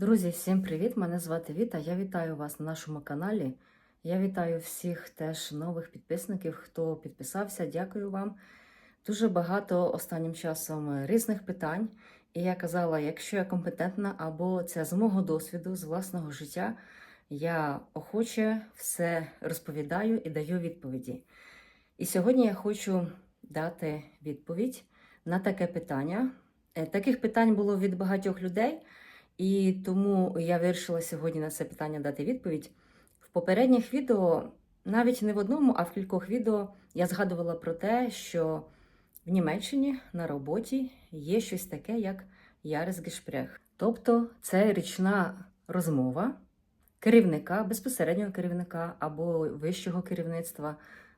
Друзі, всім привіт! Мене звати Віта. Я вітаю вас на нашому каналі. Я вітаю всіх теж нових підписників, хто підписався. Дякую вам. Дуже багато останнім часом різних питань. І я казала, якщо я компетентна або це з мого досвіду, з власного життя, я охоче все розповідаю і даю відповіді. І сьогодні я хочу дати відповідь на таке питання. Е, Таких питань було від багатьох людей. І тому я вирішила сьогодні на це питання дати відповідь. В попередніх відео, навіть не в одному, а в кількох відео я згадувала про те, що в Німеччині на роботі є щось таке, як Яресгешпрех. Тобто це річна розмова керівника, безпосереднього керівника або вищого керівництва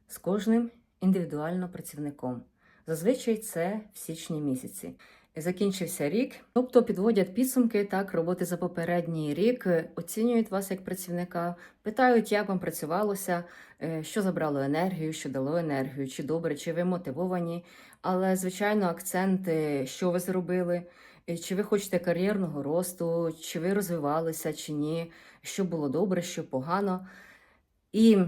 з кожним індивідуально працівником. Зазвичай це в січні місяці. Закінчився рік, тобто підводять підсумки так роботи за попередній рік, е, оцінюють вас як працівника, питають, як вам працювалося, е, що забрало енергію, що дало енергію, чи добре, чи ви мотивовані. Але звичайно, акценти, що ви зробили, е, чи ви хочете кар'єрного росту, чи ви розвивалися, чи ні, що було добре, що погано. І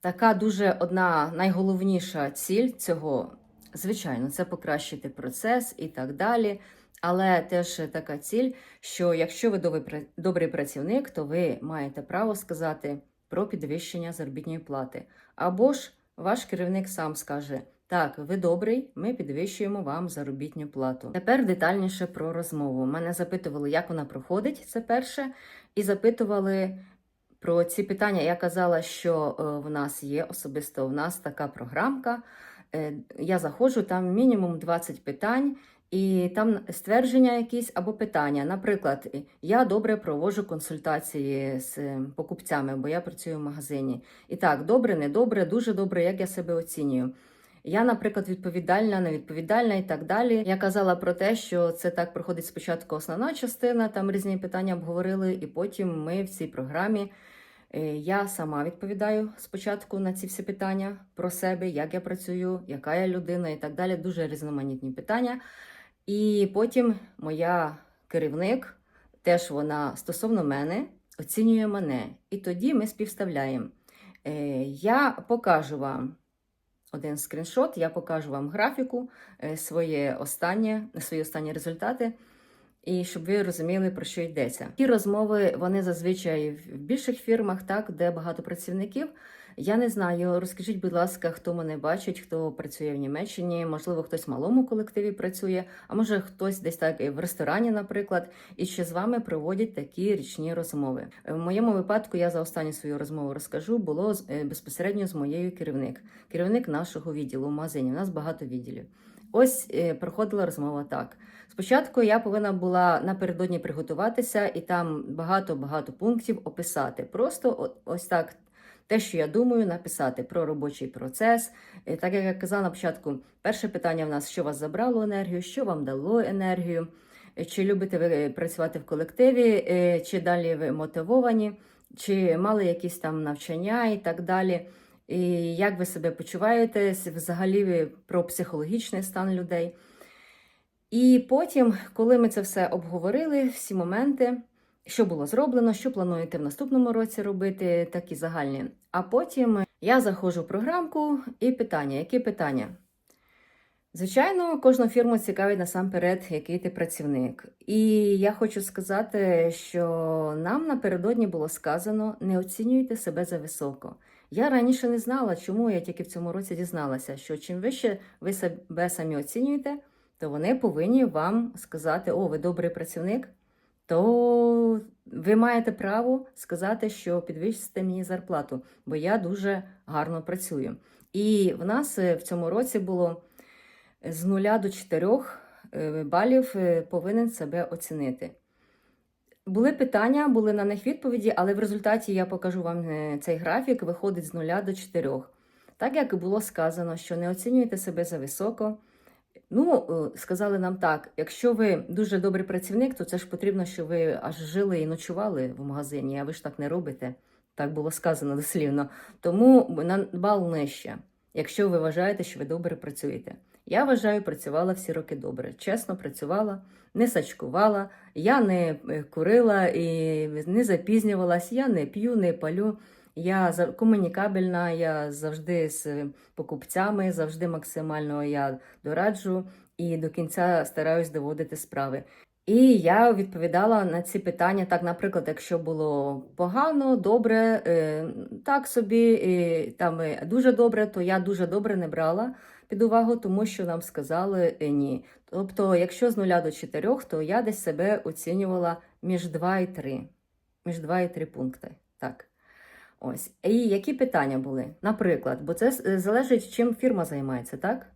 така дуже одна найголовніша ціль цього Звичайно, це покращити процес і так далі. Але теж така ціль, що якщо ви добрий працівник, то ви маєте право сказати про підвищення заробітної плати. Або ж ваш керівник сам скаже: так, ви добрий, ми підвищуємо вам заробітну плату. Тепер детальніше про розмову. Мене запитували, як вона проходить, це перше, і запитували. Про ці питання я казала, що е, в нас є особисто в нас така програмка, я заходжу, там мінімум 20 питань, і там ствердження якісь або питання. Наприклад, е, я добре проводжу консультації з е, покупцями, бо я працюю в магазині. І так, добре, недобре, дуже добре, як я себе оцінюю. Я, наприклад, відповідальна, невідповідальна і так далі. Я казала про те, що це так проходить спочатку основна частина, там різні питання обговорили, і потім ми в цій програмі. Е, Я сама відповідаю спочатку на ці всі питання про себе, як я працюю, яка я людина і так далі. Дуже різноманітні питання. І потім моя керівник, теж вона стосовно мене, оцінює мене. І тоді ми співставляємо. Е, Я покажу вам один скріншот, я покажу вам графіку, е, своє останнє, свої останні результати. І щоб ви розуміли, про що йдеться. Ті розмови вони зазвичай в більших фірмах, так де багато працівників. Я не знаю. Розкажіть, будь ласка, хто мене бачить, хто працює в Німеччині, можливо, хтось в малому колективі працює, а може хтось десь так в ресторані, наприклад, і ще з вами проводять такі річні розмови. В моєму випадку я за останню свою розмову розкажу. Було е, безпосередньо з моєю керівник, керівник нашого відділу в магазині. У нас багато відділів. Ось е, проходила розмова так. Спочатку я повинна була напередодні приготуватися і там багато-багато пунктів описати. Просто ось так те, що я думаю, написати про робочий процес. Е, Так як я казала на початку, перше питання в нас: що вас забрало енергію, що вам дало енергію, е, чи любите ви працювати в колективі, е, чи далі ви мотивовані, чи мали якісь там навчання і так далі. І як ви себе почуваєте, взагалі про психологічний стан людей. І потім, коли ми це все обговорили, всі моменти, що було зроблено, що плануєте в наступному році робити, такі загальні. А потім я заходжу в програмку і питання. Які питання? Звичайно, кожну фірму цікавить насамперед, який ти працівник. І я хочу сказати, що нам напередодні було сказано: не оцінюйте себе за високо. Я раніше не знала, чому я тільки в цьому році дізналася, що чим вище ви себе самі оцінюєте, то вони повинні вам сказати: О, ви добрий працівник, то ви маєте право сказати, що підвищите мені зарплату, бо я дуже гарно працюю. І в нас е, в цьому році було з 0 до 4 е, балів е, повинен себе оцінити. Були питання, були на них відповіді, але в результаті я покажу вам е, цей графік, виходить з 0 до 4. Так як і було сказано, що не оцінюєте себе за високо. Ну, е, сказали нам так: якщо ви дуже добрий працівник, то це ж потрібно, щоб ви аж жили і ночували в магазині, а ви ж так не робите. Так було сказано дослівно. Тому на бал нижче, якщо ви вважаєте, що ви добре працюєте. Я вважаю, працювала всі роки добре. Чесно працювала, не сачкувала, я не е, курила і не запізнювалась, я не п'ю, не палю. Я комунікабельна, я завжди з покупцями, завжди максимально я дораджу і до кінця стараюсь доводити справи. І я відповідала на ці питання так, наприклад, якщо було погано, добре, е, так собі, і, там е, дуже добре, то я дуже добре не брала під увагу, тому що нам сказали ні. Тобто, якщо з 0 до 4, то я десь себе оцінювала між 2 і 3. Між 2 і 3 пункти. Так. Ось. І які питання були? Наприклад, бо це е, залежить, чим фірма займається, так?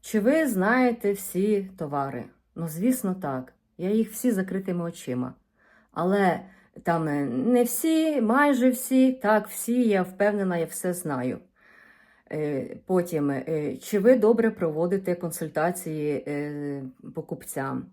Чи ви знаєте всі товари? Ну, звісно, так. Я їх всі закритими очима. Але там е, не всі, майже всі, так, всі, я впевнена, я все знаю. Е, Потім, е, чи ви добре проводите консультації е, покупцям?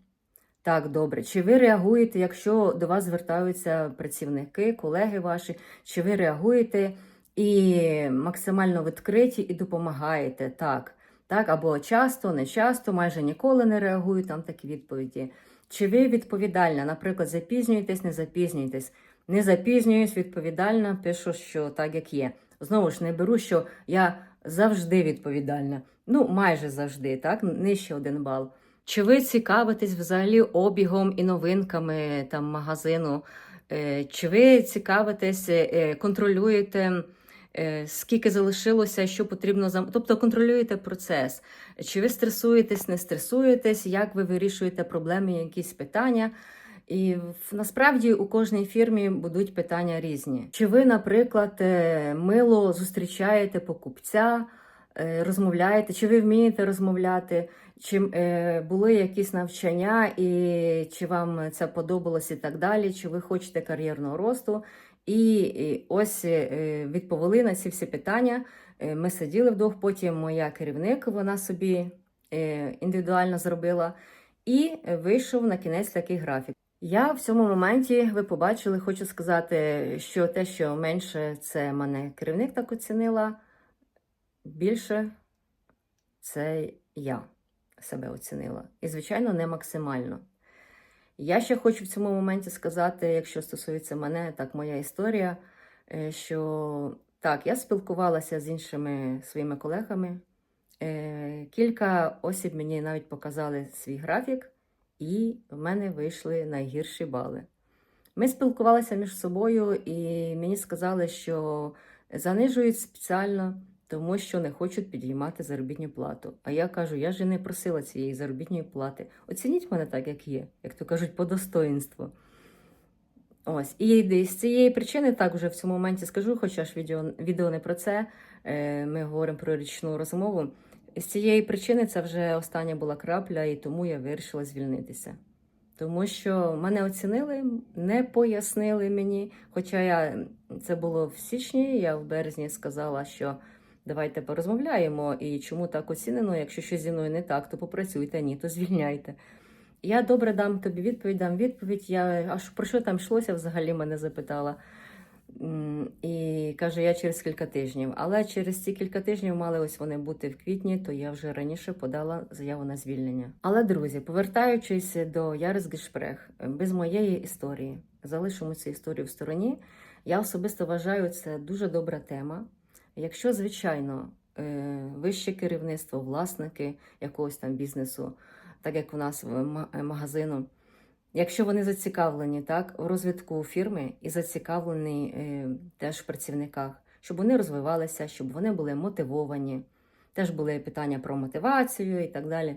Так, добре. Чи ви реагуєте, якщо до вас звертаються працівники, колеги ваші, чи ви реагуєте і максимально відкриті і допомагаєте? Так. Так, або часто, не часто, майже ніколи не реагую, там такі відповіді. Чи ви відповідальна? Наприклад, запізнюєтесь, не запізнюєтесь. Не запізнююсь, відповідальна, пишу, що так як є. Знову ж не беру, що я завжди відповідальна. Ну, майже завжди, так, нижче один бал. Чи ви цікавитесь взагалі обігом і новинками там магазину? Е, Чи ви цікавитесь, е, контролюєте, е, скільки залишилося, що потрібно зам... Тобто контролюєте процес. Чи ви стресуєтесь, не стресуєтесь, як ви вирішуєте проблеми, якісь питання? І насправді у кожній фірмі будуть питання різні. Чи ви, наприклад, е, мило зустрічаєте покупця, е, розмовляєте, чи ви вмієте розмовляти, чи е, були якісь навчання, і чи вам це подобалось і так далі, чи ви хочете кар'єрного росту? І, ось відповіли на ці всі питання. Ми сиділи вдвох, потім моя керівник, вона собі індивідуально зробила, і вийшов на кінець такий графік. Я в цьому моменті, ви побачили, хочу сказати, що те, що менше, це мене керівник так оцінила, більше це я себе оцінила. І, звичайно, не максимально. Я ще хочу в цьому моменті сказати, якщо стосується мене, так моя історія, е, що так, я спілкувалася з іншими своїми колегами. Е, Кілька осіб мені навіть показали свій графік, і в мене вийшли найгірші бали. Ми спілкувалися між собою, і мені сказали, що занижують спеціально, тому що не хочуть підіймати заробітну плату. А я кажу, я ж не просила цієї заробітної плати. Оцініть мене так, як є, як то кажуть, по достоїнству. Ось, і з цієї причини так вже в цьому моменті скажу, хоча ж відео, відео не про це. е, Ми говоримо про річну розмову. З цієї причини це вже остання була крапля, і тому я вирішила звільнитися. Тому що мене оцінили, не пояснили мені. Хоча я це було в січні, я в березні сказала, що давайте порозмовляємо і чому так оцінено. Якщо щось зі мною не так, то попрацюйте, ні, то звільняйте. Я добре дам тобі відповідь, дам відповідь. Я аж про що там йшлося взагалі мене запитала. І каже, я через кілька тижнів. Але через ці кілька тижнів мали ось вони бути в квітні, то я вже раніше подала заяву на звільнення. Але, друзі, повертаючись до Ярис Гешпрех, без моєї історії, залишимо цю історію в стороні. Я особисто вважаю, це дуже добра тема. Якщо, звичайно, е, вище керівництво, власники якогось там бізнесу, так як у нас магазину, Якщо вони зацікавлені так в розвитку фірми і зацікавлені е, теж в працівниках, щоб вони розвивалися, щоб вони були мотивовані, теж були питання про мотивацію і так далі.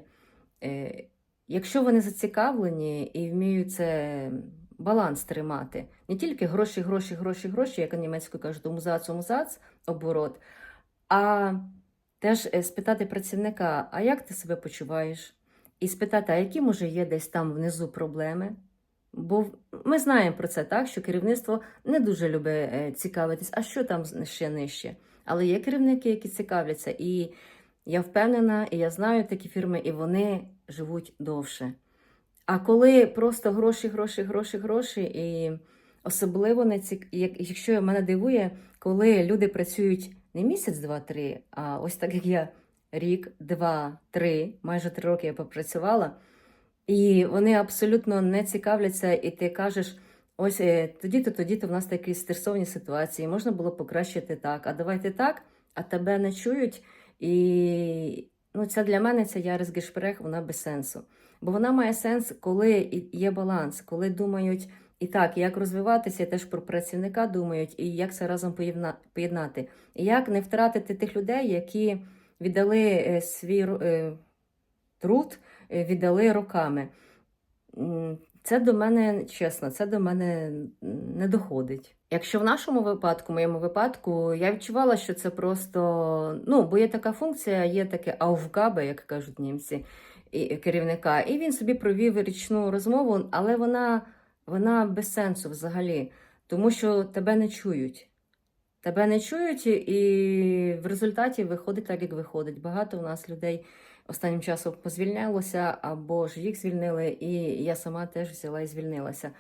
Е, якщо вони зацікавлені і вміють це баланс тримати, не тільки гроші, гроші, гроші, гроші, як німецькою кажуть, умзац, оборот, а теж е, спитати працівника, а як ти себе почуваєш? І спитати, а які може є десь там внизу проблеми. Бо ми знаємо про це так, що керівництво не дуже любить е, цікавитись, а що там ще нижче. Але є керівники, які цікавляться, і я впевнена, і я знаю такі фірми, і вони живуть довше. А коли просто гроші, гроші, гроші, гроші, і особливо не цік... якщо мене дивує, коли люди працюють не місяць, два, три, а ось так як я рік, два, три, майже три роки я попрацювала, і вони абсолютно не цікавляться, і ти кажеш. Ось е, тоді-то, тоді-то в нас такі стресовні ситуації, можна було покращити так, а давайте так, а тебе не чують. І ну, це для мене ця Ярис Гешпрех, вона без сенсу. Бо вона має сенс, коли є баланс, коли думають і так, як розвиватися, і теж про працівника думають, і як це разом поєдна- поєднати. І як не втратити тих людей, які віддали е, свій е, труд, е, віддали роками. Це до мене чесно, це до мене не доходить. Якщо в нашому випадку, в моєму випадку, я відчувала, що це просто ну, бо є така функція, є таке aufgabe, як кажуть німці, і керівника, і він собі провів річну розмову, але вона, вона без сенсу взагалі, тому що тебе не чують. Тебе не чують, і в результаті виходить так, як виходить. Багато у нас людей останнім часом позвільнялося, або ж їх звільнили, і я сама теж взяла і звільнилася.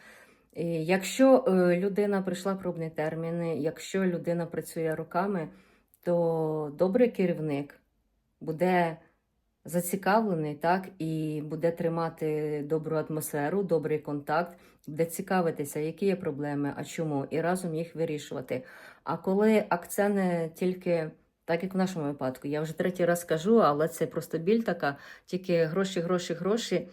І якщо е, людина прийшла пробний термін, якщо людина працює роками, то добрий керівник буде зацікавлений, так, і буде тримати добру атмосферу, добрий контакт, буде цікавитися, які є проблеми, а чому, і разом їх вирішувати. А коли акцент тільки, так як в нашому випадку, я вже третій раз кажу, але це просто біль така, тільки гроші, гроші, гроші.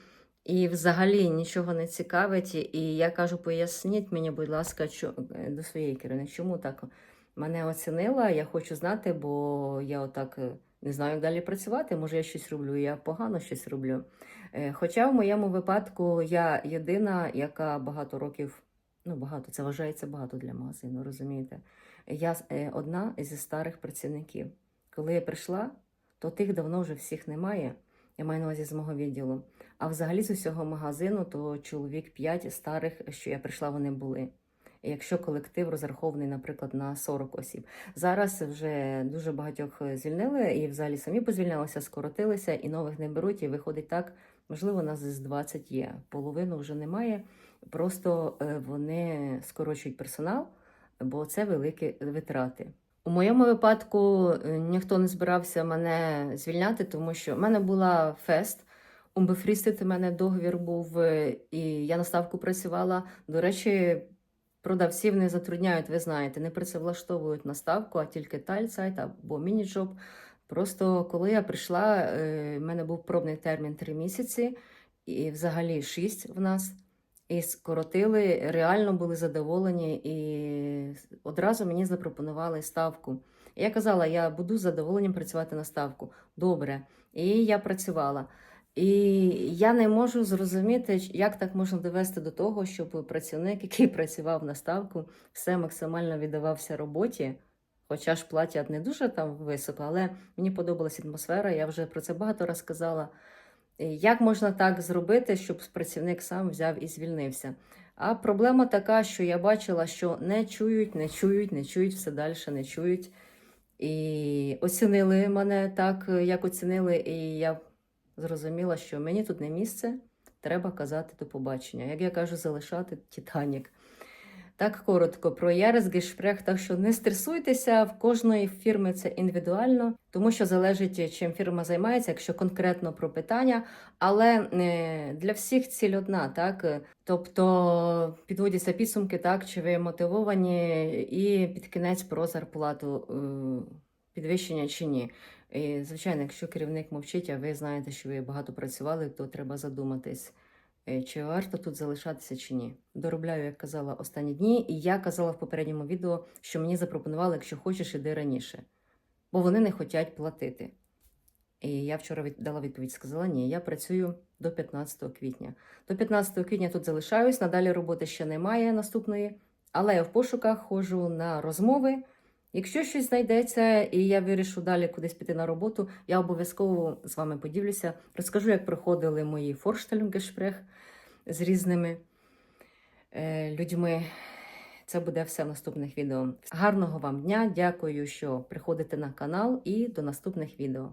І взагалі нічого не цікавить. І я кажу, поясніть мені, будь ласка, що, е, до своєї керівники, чому так мене оцінила. Я хочу знати, бо я отак е, не знаю, як далі працювати. Може, я щось роблю, я погано щось роблю. Е, Хоча в моєму випадку я єдина, яка багато років, ну багато, це вважається багато для магазину, розумієте? Я е, одна зі старих працівників. Коли я прийшла, то тих давно вже всіх немає. Я маю на увазі з мого відділу. А взагалі з усього магазину, то чоловік 5 старих, що я прийшла, вони були. Якщо колектив розрахований, наприклад, на 40 осіб. Зараз вже дуже багатьох звільнили, і взагалі самі позвільнялися, скоротилися, і нових не беруть. І виходить так, можливо, нас з 20 є. Половину вже немає. Просто е, вони скорочують персонал, бо це великі витрати. У моєму випадку е, ніхто не збирався мене звільняти, тому що в мене була фест. Умбефрістити мене договір був, е, і я на ставку працювала. До речі, продавців не затрудняють, ви знаєте, не працевлаштовують на ставку, а тільки тальцайт або міні-джоб. Просто коли я прийшла, е, в мене був пробний термін 3 місяці, і взагалі 6 в нас. І скоротили, реально були задоволені, і одразу мені запропонували ставку. Я казала, я буду задоволенням працювати на ставку. Добре. І я працювала. І я не можу зрозуміти, як так можна довести до того, щоб працівник, який працював на ставку, все максимально віддавався роботі. Хоча ж платять не дуже там високо, але мені подобалася атмосфера, я вже про це багато раз казала. Як можна так зробити, щоб працівник сам взяв і звільнився? А проблема така, що я бачила, що не чують, не чують, не чують, все далі не чують. І оцінили мене так, як оцінили, і я зрозуміла, що мені тут не місце, треба казати до побачення. Як я кажу, залишати Титанік. Так коротко про Яресгешпрех, так що не стресуйтеся, в кожної фірми це індивідуально, тому що залежить, чим фірма займається, якщо конкретно про питання. Але е, для всіх ціль одна, так тобто підводяться підсумки, так чи ви мотивовані, і під кінець про зарплату е, підвищення чи ні. І, звичайно, якщо керівник мовчить, а ви знаєте, що ви багато працювали, то треба задуматись. Е, Чи варто тут залишатися чи ні? Доробляю, як казала, останні дні, і я казала в попередньому відео, що мені запропонували, якщо хочеш, іди раніше, бо вони не хочуть платити. І я вчора дала відповідь, сказала, ні, я працюю до 15 квітня. До 15 квітня тут залишаюсь, надалі роботи ще немає наступної, але я в пошуках ходжу на розмови. Якщо щось знайдеться, і я вирішу далі кудись піти на роботу, я обов'язково з вами поділюся. Розкажу, як проходили мої форштельмгешпрех з різними е, людьми. Це буде все в наступних відео. Гарного вам дня! Дякую, що приходите на канал, і до наступних відео.